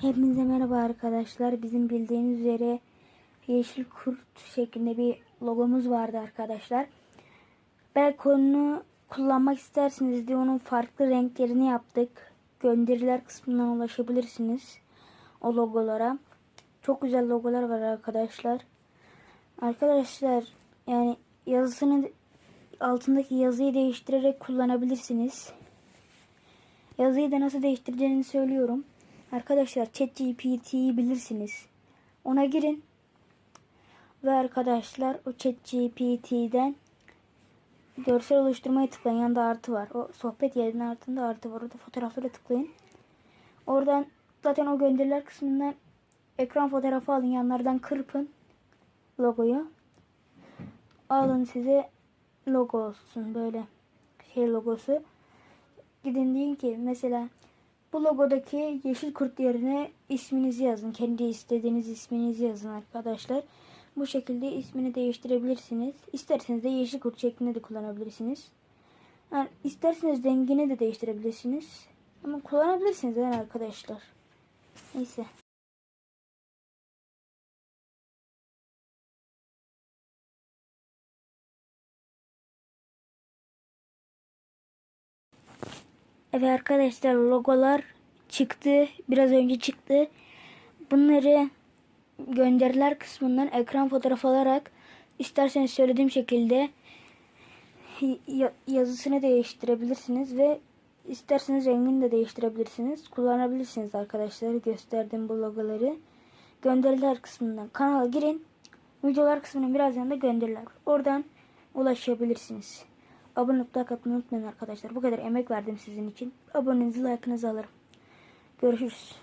Hepinize merhaba arkadaşlar. Bizim bildiğiniz üzere yeşil kurt şeklinde bir logomuz vardı arkadaşlar. Belki onu kullanmak isterseniz diye onun farklı renklerini yaptık. Gönderiler kısmından ulaşabilirsiniz o logolara. Çok güzel logolar var arkadaşlar. Arkadaşlar yani yazısını altındaki yazıyı değiştirerek kullanabilirsiniz. Yazıyı da nasıl değiştireceğini söylüyorum. Arkadaşlar ChatGPT'yi bilirsiniz. Ona girin. Ve arkadaşlar o ChatGPT'den görsel oluşturmaya tıklayın. Yanında artı var. O sohbet yerinin altında artı var. Orada fotoğraflara tıklayın. Oradan zaten o gönderiler kısmından ekran fotoğrafı alın. Yanlardan kırpın logoyu. Alın size logo olsun böyle şey logosu. Gidin deyin ki mesela bu logodaki yeşil kurt yerine isminizi yazın. Kendi istediğiniz isminizi yazın arkadaşlar. Bu şekilde ismini değiştirebilirsiniz. İsterseniz de yeşil kurt şeklinde de kullanabilirsiniz. Yani isterseniz rengini de değiştirebilirsiniz. Ama kullanabilirsiniz yani arkadaşlar. Neyse. Evet arkadaşlar logolar çıktı. Biraz önce çıktı. Bunları gönderiler kısmından ekran fotoğrafı alarak isterseniz söylediğim şekilde ya- yazısını değiştirebilirsiniz ve isterseniz rengini de değiştirebilirsiniz. Kullanabilirsiniz arkadaşlar gösterdiğim bu logoları. Gönderiler kısmından kanala girin. Videolar kısmının biraz yanında gönderiler. Oradan ulaşabilirsiniz. Abone olup like atmayı unutmayın arkadaşlar. Bu kadar emek verdim sizin için. Abonenizi like'ınızı alırım. Görüşürüz.